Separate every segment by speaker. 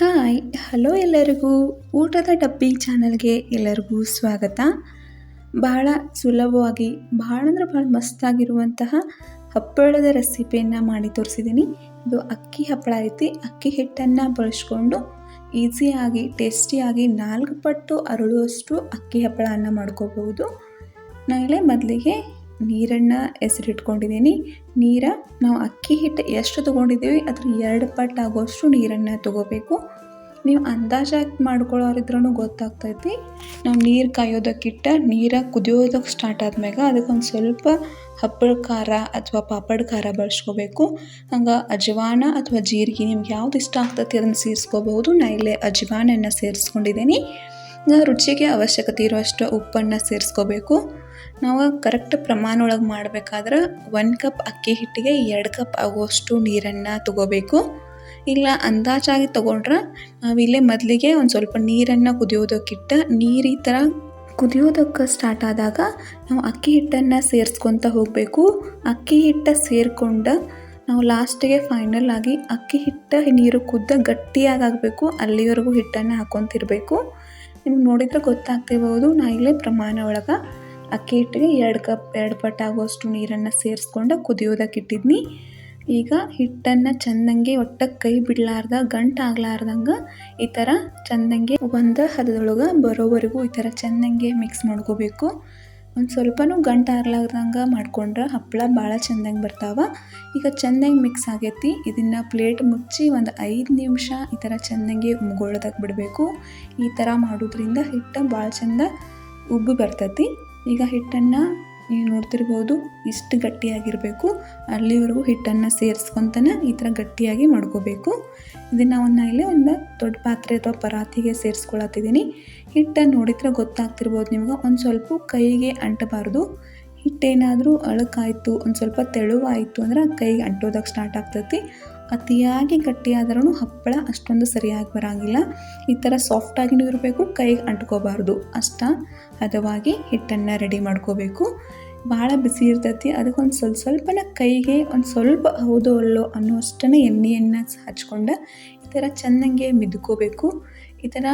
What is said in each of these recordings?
Speaker 1: Hi, hello ಎಲ್ಲರಿಗೂ ಊಟದ ಡಬ್ಬಿ ಚಾನಲ್ಗೆ ಎಲ್ಲರಿಗೂ ಸ್ವಾಗತ. ಭಾಳ ಸುಲಭವಾಗಿ ಭಾಳ ಅಂದ್ರೆ ಭಾಳ ಮಸ್ತಾಗಿರುವಂತಹ ಹಪ್ಪಳದ ರೆಸಿಪಿಯನ್ನು ಮಾಡಿ ತೋರಿಸಿದ್ದೀನಿ ಇದು ಅಕ್ಕಿ ಹಪ್ಪಳ ಐತಿ. ಅಕ್ಕಿ ಹಿಟ್ಟನ್ನು ಬಳಸ್ಕೊಂಡು ಈಸಿಯಾಗಿ, ಟೇಸ್ಟಿಯಾಗಿ ನಾಲ್ಕು ಪಟ್ಟು ಅರಳುವಷ್ಟು ಅಕ್ಕಿ ಹಪ್ಪಳವನ್ನು ಮಾಡ್ಕೋಬಹುದು. ನಾಳೆ ಮೊದಲಿಗೆ ನೀರನ್ನು ಹೆಸರಿಟ್ಕೊಂಡಿದ್ದೀನಿ. ನೀರ ನಾವು ಅಕ್ಕಿ ಹಿಟ್ಟು ಎಷ್ಟು ತೊಗೊಂಡಿದ್ದೀವಿ, ಅದ್ರ ಎರಡು ಪಟ್ಟು ಆಗೋಷ್ಟು ನೀರನ್ನು ತೊಗೋಬೇಕು. ನೀವು ಅಂದಾಜಾಗಿ ಮಾಡ್ಕೊಳ್ಳೋರಿದ್ರೂ ಗೊತ್ತಾಗ್ತೈತಿ. ನಾವು ನೀರು ಕಾಯೋದಕ್ಕಿಟ್ಟ ನೀರ ಕುದಿಯೋದಕ್ಕೆ ಸ್ಟಾರ್ಟ್ ಆದ್ಮ್ಯಾಗ ಅದಕ್ಕೊಂದು ಸ್ವಲ್ಪ ಹಪ್ಪಳ ಖಾರ ಅಥವಾ ಪಾಪಡ್ ಖಾರ ಬಳಸ್ಕೋಬೇಕು. ಹಂಗೆ ಅಜವಾನ ಅಥವಾ ಜೀರಿಗೆ ನಿಮ್ಗೆ ಯಾವ್ದು ಇಷ್ಟ ಆಗ್ತೈತಿ ಅದನ್ನು ಸೇರಿಸ್ಕೋಬಹುದು. ನಾ ಇಲ್ಲೇ ಅಜವಾನನ್ನು ಸೇರಿಸ್ಕೊಂಡಿದ್ದೀನಿ. ರುಚಿಗೆ ಅವಶ್ಯಕತೆ ಇರುವಷ್ಟು ಉಪ್ಪನ್ನು ಸೇರಿಸ್ಕೋಬೇಕು. ನಾವು ಕರೆಕ್ಟ್ ಪ್ರಮಾಣ ಒಳಗೆ ಮಾಡಬೇಕಾದ್ರೆ ಒಂದು ಕಪ್ ಅಕ್ಕಿ ಹಿಟ್ಟಿಗೆ ಎರಡು ಕಪ್ ಆಗುವಷ್ಟು ನೀರನ್ನು ತಗೋಬೇಕು. ಇಲ್ಲ ಅಂದಾಜಾಗಿ ತೊಗೊಂಡ್ರೆ ನಾವಿಲ್ಲೇ ಮೊದಲಿಗೆ ಒಂದು ಸ್ವಲ್ಪ ನೀರನ್ನು ಕುದಿಯೋದಕ್ಕಿಟ್ಟ ನೀರು ಈ ಥರ ಕುದಿಯೋದಕ್ಕೆ ಸ್ಟಾರ್ಟ್ ಆದಾಗ ನಾವು ಅಕ್ಕಿ ಹಿಟ್ಟನ್ನು ಸೇರಿಸ್ಕೊತ ಹೋಗಬೇಕು. ಅಕ್ಕಿ ಹಿಟ್ಟು ಸೇರಿಕೊಂಡು ನಾವು ಲಾಸ್ಟಿಗೆ ಫೈನಲ್ ಆಗಿ ಅಕ್ಕಿ ಹಿಟ್ಟು ನೀರು ಕುದ್ದ ಗಟ್ಟಿಯಾಗಬೇಕು ಅಲ್ಲಿವರೆಗೂ ಹಿಟ್ಟನ್ನು ಹಾಕ್ಕೊತಿರ್ಬೇಕು ನಿಮ್ಗೆ ನೋಡಿದರೆ ಗೊತ್ತಾಗ್ತಿರ್ಬೋದು, ನಾ ಇಲ್ಲೇ ಪ್ರಮಾಣ ಒಳಗೆ ಅಕ್ಕಿ ಹಿಟ್ಟಿಗೆ ಎರಡು ಕಪ್, ಎರಡು ಪಟ್ಟಾಗುವಷ್ಟು ನೀರನ್ನು ಸೇರಿಸ್ಕೊಂಡು ಕುದಿಯೋದಕ್ಕೆ ಇಟ್ಟಿದ್ನಿ. ಈಗ ಹಿಟ್ಟನ್ನು ಚಂದಂಗೆ ಒಟ್ಟ ಕೈ ಬಿಡಲಾರ್ದ, ಗಂಟು ಆಗ್ಲಾರ್ದಂಗೆ ಈ ಥರ ಚಂದಂಗೆ ಒಂದು ಹದದೊಳಗೆ ಬರೋವರೆಗೂ ಈ ಥರ ಚಂದಂಗೆ ಮಿಕ್ಸ್ ಮಾಡ್ಕೋಬೇಕು. ಒಂದು ಸ್ವಲ್ಪನೂ ಗಂಟು ಆಗ್ಲಾರ್ದಂಗೆ ಮಾಡ್ಕೊಂಡ್ರೆ ಹಪ್ಪಳ ಭಾಳ ಚೆಂದಂಗೆ ಬರ್ತಾವೆ. ಈಗ ಚಂದಂಗೆ ಮಿಕ್ಸ್ ಆಗೈತಿ. ಇದನ್ನು ಪ್ಲೇಟ್ ಮುಚ್ಚಿ ಒಂದು ಐದು ನಿಮಿಷ ಈ ಥರ ಚಂದಂಗೆ ಉಮ್ಗೊಳ್ಳೋದಕ್ಕೆ ಬಿಡಬೇಕು. ಈ ಥರ ಮಾಡೋದ್ರಿಂದ ಹಿಟ್ಟು ಭಾಳ ಚಂದ ಉಬ್ಬು ಬರ್ತೈತಿ. ಈಗ ಹಿಟ್ಟನ್ನು ನೀವು ನೋಡ್ತಿರ್ಬೋದು ಇಷ್ಟು ಗಟ್ಟಿಯಾಗಿರಬೇಕು. ಅಲ್ಲಿವರೆಗೂ ಹಿಟ್ಟನ್ನು ಸೇರಿಸ್ಕೊತಾನೆ ಈ ಥರ ಗಟ್ಟಿಯಾಗಿ ಮಾಡ್ಕೋಬೇಕು. ಇದನ್ನು ಒಂದು ಇಲ್ಲಿ ಒಂದು ದೊಡ್ಡ ಪಾತ್ರೆ ಅಥವಾ ಪರಾತಿಗೆ ಸೇರಿಸ್ಕೊಳತ್ತಿದ್ದೀನಿ. ಹಿಟ್ಟನ್ನು ನೋಡಿದ್ರೆ ಗೊತ್ತಾಗ್ತಿರ್ಬೋದು ನಿಮ್ಗೆ, ಒಂದು ಸ್ವಲ್ಪ ಕೈಗೆ ಅಂಟಬಾರ್ದು. ಹಿಟ್ಟೇನಾದರೂ ಅಳಕಾಯಿತು, ಒಂದು ಸ್ವಲ್ಪ ತೆಳುವಾಯಿತು ಅಂದ್ರೆ ಕೈಗೆ ಅಂಟೋದಕ್ಕೆ ಸ್ಟಾರ್ಟ್ ಆಗ್ತೈತಿ. ಅತಿಯಾಗಿ ಗಟ್ಟಿಯಾದ್ರೂ ಹಪ್ಪಳ ಅಷ್ಟೊಂದು ಸರಿಯಾಗಿ ಬರೋಂಗಿಲ್ಲ. ಈ ಥರ ಸಾಫ್ಟಾಗಿನೂ ಇರಬೇಕು, ಕೈಗೆ ಅಂಟ್ಕೋಬಾರ್ದು. ಅಷ್ಟ ಹದವಾಗಿ ಹಿಟ್ಟನ್ನು ರೆಡಿ ಮಾಡ್ಕೋಬೇಕು. ಭಾಳ ಬಿಸಿ ಇರ್ತೈತಿ ಅದಕ್ಕೊಂದು ಸ್ವಲ್ಪ ಸ್ವಲ್ಪನ ಕೈಗೆ ಒಂದು ಸ್ವಲ್ಪ ಹೌದು ಅಲ್ಲೋ ಅನ್ನೋಷ್ಟನ್ನು ಎಣ್ಣೆಯನ್ನು ಹಚ್ಕೊಂಡು ಈ ಥರ ಚೆನ್ನಾಗೆ ಮಿದ್ಕೋಬೇಕು. ಈ ಥರ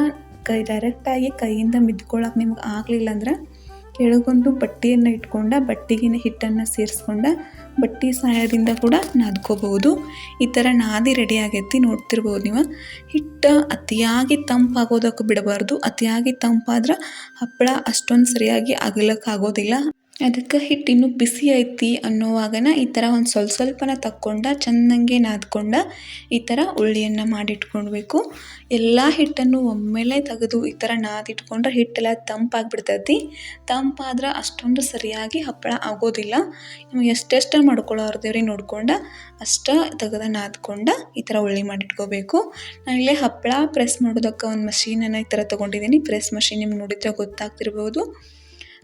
Speaker 1: ಕೈ ಡೈರೆಕ್ಟಾಗಿ ಕೈಯಿಂದ ಮಿದ್ಕೊಳ್ಳೋಕೆ ನಿಮ್ಗೆ ಆಗಲಿಲ್ಲ ಅಂದ್ರೆ ಕೆಳಗೊಂದು ಬಟ್ಟೆಯನ್ನು ಇಟ್ಕೊಂಡು, ಬಟ್ಟೆಗಿನ ಹಿಟ್ಟನ್ನು ಸೇರಿಸ್ಕೊಂಡ, ಬಟ್ಟೆ ಸಹಾಯದಿಂದ ಕೂಡ ನಾದ್ಕೋಬಹುದು. ಈ ಥರ ನಾದಿ ರೆಡಿ ಆಗೈತಿ, ನೋಡ್ತಿರ್ಬೋದು ನೀವು. ಹಿಟ್ಟು ಅತಿಯಾಗಿ ತಂಪಾಗೋದಕ್ಕೆ ಬಿಡಬಾರ್ದು. ಅತಿಯಾಗಿ ತಂಪಾದ್ರೆ ಹಪ್ಪಳ ಅಷ್ಟೊಂದು ಸರಿಯಾಗಿ ಅಗಲಕ್ಕೆ ಆಗೋದಿಲ್ಲ ಅದಕ್ಕೆ ಹಿಟ್ಟು ಇನ್ನೂ ಬಿಸಿ ಐತಿ ಅನ್ನೋವಾಗನ ಈ ಥರ ಒಂದು ಸ್ವಲ್ಪ ಸ್ವಲ್ಪನ ತಕ್ಕೊಂಡು ಚೆನ್ನಾಗಿ ನಾದ್ಕೊಂಡು ಈ ಥರ ಉಳ್ಳಿಯನ್ನು ಮಾಡಿಟ್ಕೊಳ್ಬೇಕು ಎಲ್ಲ ಹಿಟ್ಟನ್ನು ಒಮ್ಮೆಲೆ ತೆಗೆದು ಈ ಥರ ನಾದಿಟ್ಕೊಂಡ್ರೆ ಹಿಟ್ಟೆಲ್ಲ ತಂಪಾಗ್ಬಿಡ್ತೈತಿ. ತಂಪಾದ್ರೆ ಅಷ್ಟೊಂದು ಸರಿಯಾಗಿ ಹಪ್ಪಳ ಆಗೋದಿಲ್ಲ. ನೀವು ಎಷ್ಟೆಷ್ಟು ಮಾಡ್ಕೊಳ್ಳೋರ್ದೇವ್ರಿ ನೋಡ್ಕೊಂಡು ಅಷ್ಟು ತೆಗೆದು ನಾದ್ಕೊಂಡು ಈ ಥರ ಉಳ್ಳಿ ಮಾಡಿಟ್ಕೋಬೇಕು. ನಾನು ಇಲ್ಲೇ ಹಪ್ಪಳ ಪ್ರೆಸ್ ಮಾಡೋದಕ್ಕೆ ಒಂದು ಮಷೀನನ್ನು ಈ ಥರ ತೊಗೊಂಡಿದ್ದೀನಿ. ಪ್ರೆಸ್ ಮಷೀನ್ ನಿಮ್ಗೆ ನೋಡಿದ್ರೆ ಗೊತ್ತಾಗ್ತಿರ್ಬೋದು.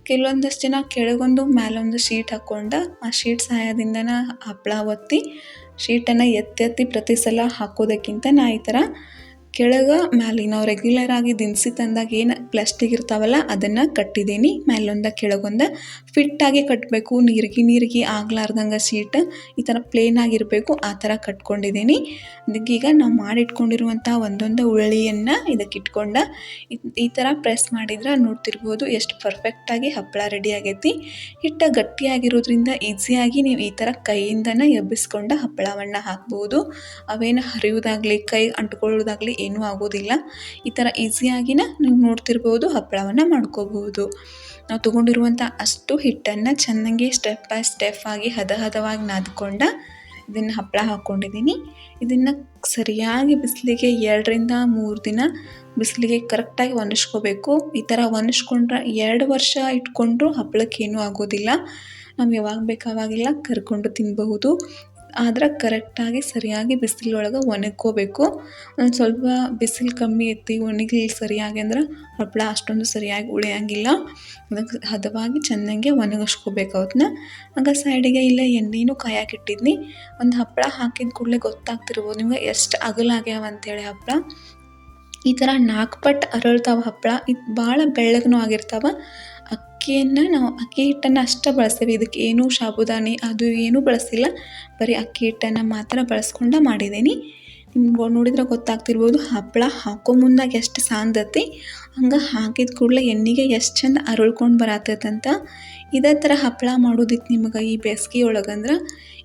Speaker 1: ಕೆಲವೊಂದಷ್ಟು ಜನ ಕೆಳಗೊಂದು ಮೇಲೊಂದು ಶೀಟ್ ಹಾಕ್ಕೊಂಡು ಆ ಶೀಟ್ ಸಹಾಯದಿಂದನ ಹಪ್ಪಳ ಒತ್ತಿ ಶೀಟನ್ನು ಎತ್ತಿ ಪ್ರತಿ ಸಲ ಹಾಕೋದಕ್ಕಿಂತ ನಾ ಈ ಥರ ಕೆಳಗೆ ಮ್ಯಾಲೆ ನಾವು ರೆಗ್ಯುಲರ್ ಆಗಿ ದಿನಸಿ ತಂದಾಗ ಏನು ಪ್ಲಾಸ್ಟಿಕ್ ಇರ್ತಾವಲ್ಲ, ಅದನ್ನು ಕಟ್ಟಿದ್ದೀನಿ. ಮ್ಯಾಲೊಂದ ಕೆಳಗೊಂದ ಫಿಟ್ಟಾಗಿ ಕಟ್ಟಬೇಕು ನೀರಿಗೆ ನೀರಿಗೆ ಆಗ್ಲಾರ್ದಂಗೆ ಸೀಟ್ ಈ ಥರ ಪ್ಲೇನ್ ಆಗಿರಬೇಕು ಆ ಥರ ಕಟ್ಕೊಂಡಿದ್ದೀನಿ. ಈಗ ನಾವು ಮಾಡಿಟ್ಕೊಂಡಿರುವಂಥ ಒಂದೊಂದು ಉಳ್ಳಿಯನ್ನು ಇದಕ್ಕೆ ಇಟ್ಕೊಂಡ ಈ ಥರ ಪ್ರೆಸ್ ಮಾಡಿದ್ರೆ ನೋಡ್ತಿರ್ಬೋದು ಎಷ್ಟು ಪರ್ಫೆಕ್ಟಾಗಿ ಹಪ್ಪಳ ರೆಡಿ ಆಗೈತಿ. ಹಿಟ್ಟ ಗಟ್ಟಿಯಾಗಿರೋದ್ರಿಂದ ಈಸಿಯಾಗಿ ನೀವು ಈ ಥರ ಕೈಯಿಂದನೇ ಎಬ್ಬಿಸ್ಕೊಂಡು ಹಪ್ಪಳವನ್ನು ಹಾಕ್ಬೋದು. ಅವೇನು ಹರಿಯೋದಾಗಲಿ, ಕೈ ಅಂಟ್ಕೊಳ್ಳೋದಾಗಲಿ ಏನೂ ಆಗೋದಿಲ್ಲ. ಈ ಥರ ಈಸಿಯಾಗಿನ ನೀವು ನೋಡ್ತಿರ್ಬೋದು, ಹಪ್ಪಳವನ್ನು ಮಾಡ್ಕೋಬಹುದು ನಾವು ತೊಗೊಂಡಿರುವಂಥ ಅಷ್ಟು ಹಿಟ್ಟನ್ನು ಚೆನ್ನಾಗಿ ಸ್ಟೆಪ್ ಬೈ ಸ್ಟೆಪ್ ಆಗಿ ಹದ ಹದವಾಗಿ ನಾದ್ಕೊಂಡು ಇದನ್ನು ಹಪ್ಪಳ ಹಾಕ್ಕೊಂಡಿದ್ದೀನಿ. ಇದನ್ನು ಸರಿಯಾಗಿ ಬಿಸಿಲಿಗೆ ಎರಡರಿಂದ ಮೂರು ದಿನ ಬಿಸಿಲಿಗೆ ಕರೆಕ್ಟಾಗಿ ಒಣಸ್ಕೋಬೇಕು. ಈ ಥರ ಒಣಸ್ಕೊಂಡ್ರೆ ಎರಡು ವರ್ಷ ಇಟ್ಕೊಂಡ್ರೂ ಹಪ್ಪಳಕ್ಕೇನೂ ಆಗೋದಿಲ್ಲ. ನಾವು ಯಾವಾಗ ಬೇಕಾವಾಗೆಲ್ಲ ಕರ್ಕೊಂಡು ತಿನ್ನಬಹುದು ಆದ್ರೆ ಕರೆಕ್ಟಾಗಿ ಸರಿಯಾಗಿ ಬಿಸಿಲೊಳಗೆ ಒಣಗ್ಕೋಬೇಕು. ಒಂದು ಸ್ವಲ್ಪ ಬಿಸಿಲು ಕಮ್ಮಿ ಐತಿ ಒಣಗಿಲ್ಲ ಸರಿಯಾಗಿ ಅಂದ್ರೆ ಹಪ್ಪಳ ಅಷ್ಟೊಂದು ಸರಿಯಾಗಿ ಉಳಿಯೋಂಗಿಲ್ಲ. ಅದಕ್ಕೆ ಹದವಾಗಿ ಚೆನ್ನಾಗಿ ಒಣಗಿಸ್ಕೋಬೇಕು ಅವತ್ತನ್ನ ಆಗ ಸೈಡಿಗೆ ಇಲ್ಲ ಎಣ್ಣೆನೂ ಕಾಯಕ್ಕೆ ಇಟ್ಟಿದ್ನಿ. ಒಂದು ಹಪ್ಪಳ ಹಾಕಿದ ಕೂಡಲೇ ಗೊತ್ತಾಗ್ತಿರ್ಬೋದು ನಿಮ್ಗೆ ಎಷ್ಟು ಅಗಲ ಆಗ್ಯಾವ ಅಂತೇಳಿ ಹಪ್ಪಳ ಈ ಥರ ನಾಲ್ಕು ಪಟ್ಟು ಅರಳ್ತಾವೆ ಹಪ್ಪಳ ಇದು ಭಾಳ ಬೆಳ್ಳಗೂ ಆಗಿರ್ತಾವೆ. ಅಕ್ಕಿಯನ್ನು ನಾವು ಅಕ್ಕಿ ಹಿಟ್ಟನ್ನು ಅಷ್ಟೇ ಬಳಸ್ತೀವಿ. ಇದಕ್ಕೆ ಏನೂ ಸಾಬುದಾನಿ ಅದು ಏನೂ ಬಳಸಿಲ್ಲ. ಬರೀ ಅಕ್ಕಿ ಹಿಟ್ಟನ್ನು ಮಾತ್ರ ಬಳಸ್ಕೊಂಡು ಮಾಡಿದ್ದೀನಿ. ನಿಮ್ಗೆ ನೋಡಿದ್ರೆ ಗೊತ್ತಾಗ್ತಿರ್ಬೋದು, ಹಪ್ಪಳ ಹಾಕೋ ಮುಂದಾಗ ಎಷ್ಟು ಸಾಂದತಿ ಹಂಗೆ ಹಾಕಿದ ಕೂಡಲೇ ಎಣ್ಣೆಗೆ ಎಷ್ಟು ಚಂದ ಅರಳ್ಕೊಂಡು ಬರತ್ತಂತ ಇದೇ ಥರ ಹಪ್ಪಳ ಮಾಡೋದಿತ್ತು ನಿಮಗೆ ಈ ಬೇಸಿಗೆ ಒಳಗಂದ್ರೆ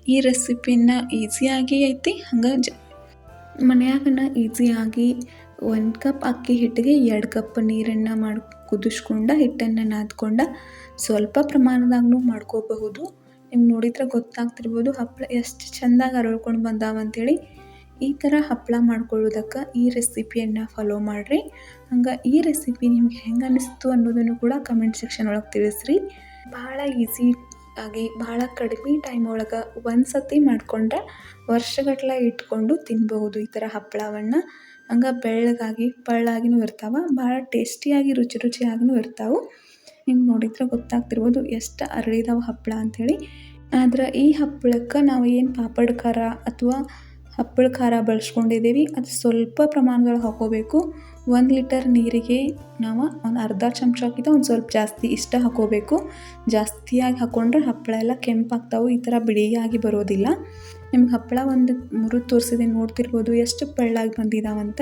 Speaker 1: ಈ ರೆಸಿಪಿನ ಈಸಿಯಾಗಿ ಐತಿ, ಹಂಗೆ ಜ ಮನ್ಯಾಗನ ಈಸಿಯಾಗಿ ಒಂದು ಕಪ್ ಅಕ್ಕಿ ಹಿಟ್ಟಿಗೆ ಎರಡು ಕಪ್ ನೀರನ್ನು ಮಾಡಿ ಕುದಿಸ್ಕೊಂಡ, ಹಿಟ್ಟನ್ನು ನಾದ್ಕೊಂಡ ಸ್ವಲ್ಪ ಪ್ರಮಾಣದಾಗೂ ಮಾಡ್ಕೋಬಹುದು. ನಿಮ್ಗೆ ನೋಡಿದ್ರೆ ಗೊತ್ತಾಗ್ತಿರ್ಬೋದು ಹಪ್ಪಳ ಎಷ್ಟು ಚೆಂದಾಗಿ ಅರಳ್ಕೊಂಡು ಬಂದಾವ ಅಂತೇಳಿ. ಈ ಥರ ಹಪ್ಪಳ ಮಾಡ್ಕೊಳ್ಳೋದಕ್ಕೆ ಈ ರೆಸಿಪಿಯನ್ನು ಫಾಲೋ ಮಾಡಿರಿ. ಹಂಗೆ ಈ ರೆಸಿಪಿ ನಿಮ್ಗೆ ಹೆಂಗೆ ಅನ್ನಿಸ್ತು ಅನ್ನೋದನ್ನು ಕೂಡ ಕಮೆಂಟ್ ಸೆಕ್ಷನ್ ಒಳಗೆ ತಿಳಿಸ್ರಿ. ಭಾಳ ಈಸಿ ಆಗಿ ಭಾಳ ಕಡಿಮೆ ಟೈಮ್ ಒಳಗೆ ಒಂದು ಸತಿ ಮಾಡಿಕೊಂಡ್ರೆ ವರ್ಷಗಟ್ಟಲೆ ಇಟ್ಕೊಂಡು ತಿನ್ಬಹುದು ಈ ಥರ ಹಪ್ಪಳವನ್ನು ಹಂಗೆ ಬೆಳ್ಳಗಾಗಿ, ಪಳ್ಳಾಗಿನೂ ಇರ್ತಾವೆ, ಭಾಳ ಟೇಸ್ಟಿಯಾಗಿ ರುಚಿ ರುಚಿಯಾಗಿನೂ ಇರ್ತಾವೆ. ನಿಮ್ಗೆ ನೋಡಿದ್ರೆ ಗೊತ್ತಾಗ್ತಿರ್ಬೋದು ಎಷ್ಟು ಅರಳಿದಾವೆ ಹಪ್ಪಳ ಅಂಥೇಳಿ ಆದ್ರೆ ಈ ಹಪ್ಪಳಕ್ಕೆ ನಾವು ಏನು ಪಾಪಡ್ ಖಾರ ಅಥವಾ ಹಪ್ಪಳ ಖಾರ ಬಳಸ್ಕೊಂಡಿದ್ದೀವಿ ಅದು ಸ್ವಲ್ಪ ಪ್ರಮಾಣದಲ್ಲಿ ಹಾಕೋಬೇಕು. ಒಂದು ಲೀಟರ್ ನೀರಿಗೆ ನಾವು ಒಂದು ಅರ್ಧ ಚಮಚಕ್ಕಿಂತ ಒಂದು ಸ್ವಲ್ಪ ಜಾಸ್ತಿ ಇಷ್ಟ ಹಾಕೋಬೇಕು. ಜಾಸ್ತಿಯಾಗಿ ಹಾಕ್ಕೊಂಡ್ರೆ ಹಪ್ಪಳ ಎಲ್ಲ ಕೆಂಪಾಗ್ತಾವೆ, ಈ ಥರ ಬಿಳಿಯಾಗಿ ಬರೋದಿಲ್ಲ. ನಿಮ್ಗೆ ಹಪ್ಪಳ ಒಂದು ಮುರಿದು ತೋರಿಸಿದೆ, ನೋಡ್ತಿರ್ಬೋದು, ಎಷ್ಟು ಪಳ್ಳಾಗಿ ಬಂದಿದ್ದಾವಂತ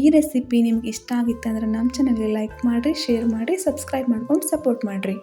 Speaker 1: ಈ ರೆಸಿಪಿ ನಿಮ್ಗೆ ಇಷ್ಟ ಆಗಿತ್ತಂದ್ರೆ ನಮ್ಮ ಚಾನಲ್ಗೆ ಲೈಕ್ ಮಾಡಿರಿ ಶೇರ್ ಮಾಡಿರಿ ಸಬ್ಸ್ಕ್ರೈಬ್ ಮಾಡ್ಕೊಂಡು ಸಪೋರ್ಟ್ ಮಾಡಿರಿ.